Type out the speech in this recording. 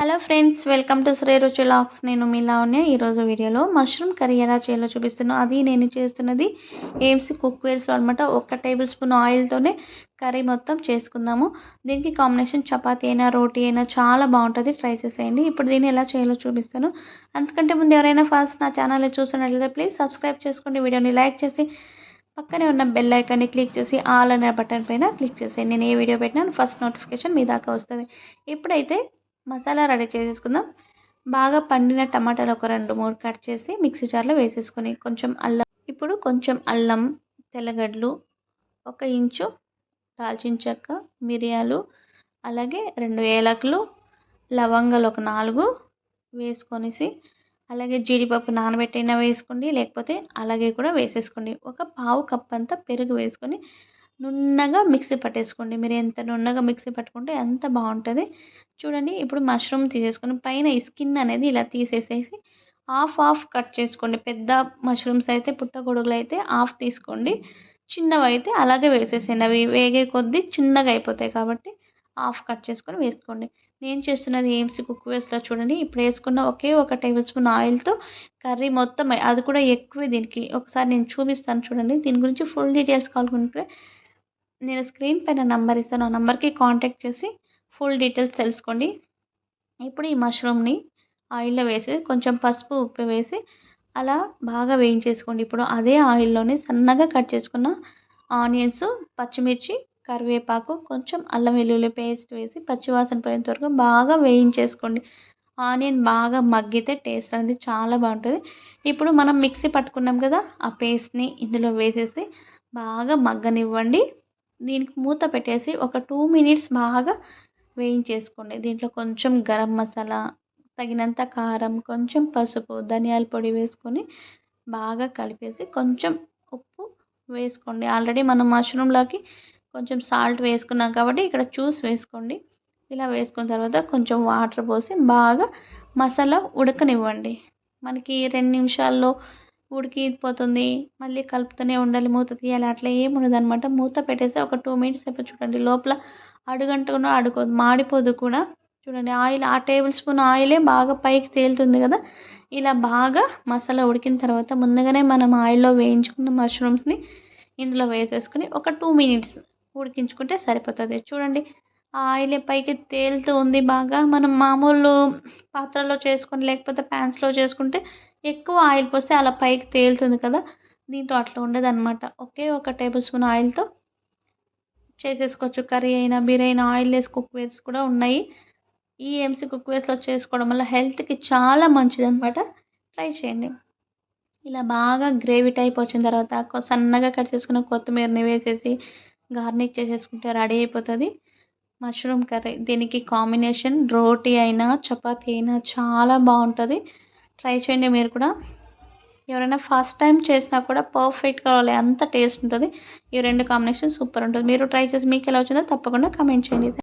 Hello friends welcome to Shri Ruchi lakhs నేను మీ లావణ్య. ఈరోజు వీడియోలో మష్రూమ్ కర్రీ ఎలా చేయాలో చూపిస్తున్నాను అది నేను చేస్తున్నది ఏమ్స్ కుక్వేర్స్లో అనమాట ఒక టేబుల్ స్పూన్ ఆయిల్తోనే కర్రీ మొత్తం చేసుకుందాము. దీనికి కాంబినేషన్ చపాతీ అయినా రోటీ అయినా చాలా బాగుంటుంది. ట్రై చేసేయండి. ఇప్పుడు దీన్ని ఎలా చేయాలో చూపిస్తాను. అంతకంటే ముందు ఎవరైనా ఫస్ట్ నా ఛానల్ చూస్తున్నట్లయితే ప్లీజ్ సబ్స్క్రైబ్ చేసుకోండి. వీడియోని లైక్ చేసి పక్కనే ఉన్న బెల్ ఐకాన్ని క్లిక్ చేసి ఆల్ అనే బటన్ పైన క్లిక్ చేసేయండి. నేను ఏ వీడియో పెట్టినా ఫస్ట్ నోటిఫికేషన్ మీ దాకా వస్తుంది. ఇప్పుడైతే మసాలా రెడీ చేసేసుకుందాం. బాగా పండిన టమాటాలు ఒక రెండు మూడు కట్ చేసి మిక్సీ జార్లో వేసేసుకొని కొంచెం అల్లం ఇప్పుడు కొంచెం అల్లం తెల్లగడ్డలు ఒక ఇంచు దాల్చిన చెక్క మిరియాలు అలాగే రెండు ఏలకులు లవంగాలు ఒక నాలుగు వేసుకొనేసి అలాగే జీడిపప్పు నానబెట్టైనా వేసుకోండి లేకపోతే అలాగే కూడా వేసేసుకోండి. ఒక పావు కప్ అంతా పెరుగు వేసుకొని నున్నగా మిక్సీ పట్టేసుకోండి. మీరు ఎంత నున్నగా మిక్సీ పట్టుకుంటే అంత బాగుంటుంది. చూడండి ఇప్పుడు మష్రూమ్ తీసేసుకొని పైన ఈ స్కిన్ అనేది ఇలా తీసేసేసి హాఫ్ హాఫ్ కట్ చేసుకోండి. పెద్ద మష్రూమ్స్ అయితే పుట్టగొడుగులు అయితే హాఫ్ తీసుకోండి. చిన్నవి అయితే అలాగే వేసేసేయండి. అవి వేగే కొద్దీ చిన్నగా అయిపోతాయి కాబట్టి హాఫ్ కట్ చేసుకొని వేసుకోండి. నేను చేస్తున్నది ఏమ్సీ కుక్ వేస్లో చూడండి. ఇప్పుడు వేసుకున్న ఒకే ఒక టేబుల్ స్పూన్ ఆయిల్తో కర్రీ మొత్తం అది కూడా ఎక్కువే దీనికి. ఒకసారి నేను చూపిస్తాను చూడండి. దీని గురించి ఫుల్ డీటెయిల్స్ కావాలనుకుంటే నేను స్క్రీన్ పైన నెంబర్ ఇస్తాను. ఆ నెంబర్కి కాంటాక్ట్ చేసి ఫుల్ డీటెయిల్స్ తెలుసుకోండి. ఇప్పుడు ఈ మష్రూమ్ని ఆయిల్లో వేసి కొంచెం పసుపు ఉప్పు వేసి అలా బాగా వేయించేసుకోండి. ఇప్పుడు అదే ఆయిల్లోనే సన్నగా కట్ చేసుకున్న ఆనియన్స్ పచ్చిమిర్చి కరివేపాకు కొంచెం అల్లం వెల్లుల్లి పేస్ట్ వేసి పచ్చివాసన పోయేంత వరకు బాగా వేయించేసుకోండి. ఆనియన్ బాగా మగ్గితే టేస్ట్ అనేది చాలా బాగుంటుంది. ఇప్పుడు మనం మిక్సీ పట్టుకున్నాం కదా ఆ పేస్ట్ని ఇందులో వేసేసి బాగా మగ్గనివ్వండి. దీనికి మూత పెట్టేసి ఒక టూ మినిట్స్ బాగా వేయించేసుకోండి. దీంట్లో కొంచెం గరం మసాలా తగినంత కారం కొంచెం పసుపు ధనియాల పొడి వేసుకొని బాగా కలిపేసి కొంచెం ఉప్పు వేసుకోండి. ఆల్రెడీ మనం మష్రూమ్లోకి కొంచెం సాల్ట్ వేసుకున్నాం కాబట్టి ఇక్కడ చూసి వేసుకోండి. ఇలా వేసుకున్న తర్వాత కొంచెం వాటర్ పోసి బాగా మసాలా ఉడకనివ్వండి. మనకి రెండు నిమిషాల్లో ఉడికిపోతుంది మళ్ళీ కలుపుతూనే ఉండాలి మూత తీయాలి. అట్లా ఏమి ఉండదు అనమాట మూత పెట్టేసి ఒక టూ మినిట్స్ సేపు చూడండి. లోపల అడుగంటుకున్నా అడుకోదు మాడిపోదు కూడా. చూడండి ఆయిల్ ఆ టేబుల్ స్పూన్ ఆయిలే బాగా పైకి తేలుతుంది కదా. ఇలా బాగా మసాలా ఉడికిన తర్వాత ముందుగానే మనం ఆయిల్లో వేయించుకున్న మష్రూమ్స్ని ఇందులో వేసేసుకుని ఒక టూ మినిట్స్ ఉడికించుకుంటే సరిపోతుంది. చూడండి ఆ ఆయిల్ పైకి తేలుతూ ఉంది బాగా. మనం మామూలు పాత్రలో చేసుకొని లేకపోతే ప్యాన్స్లో చేసుకుంటే ఎక్కువ ఆయిల్ పోస్తే అలా పైకి తేలుతుంది కదా దీంట్లో అట్లా ఉండదు అనమాట ఒకే ఒక టేబుల్ స్పూన్ ఆయిల్తో చేసేసుకోవచ్చు. కర్రీ అయినా బిర్యానీ ఆయిల్ వేసి కుక్వేర్స్ కూడా ఉన్నాయి. ఈ ఎంసీ కుక్వేర్స్లో చేసుకోవడం వల్ల హెల్త్కి చాలా మంచిది అనమాట ట్రై చేయండి. ఇలా బాగా గ్రేవీ టైప్ వచ్చిన తర్వాత సన్నగా కట్ చేసుకున్న కొత్తిమీరని వేసేసి గార్నిక్ చేసేసుకుంటే రెడీ అయిపోతుంది. మష్రూమ్ కర్రీ దీనికి కాంబినేషన్ రోటీ అయినా చపాతీ అయినా చాలా బాగుంటుంది. ట్రై చేయండి మీరు కూడా. ఎవరైనా ఫస్ట్ టైం చేసినా కూడా పర్ఫెక్ట్గా రావాలి అంత టేస్ట్ ఉంటుంది. ఈ రెండు కాంబినేషన్ సూపర్ ఉంటుంది. మీరు ట్రై చేసి మీకు ఎలా వచ్చిందో తప్పకుండా కమెంట్ చేయండి.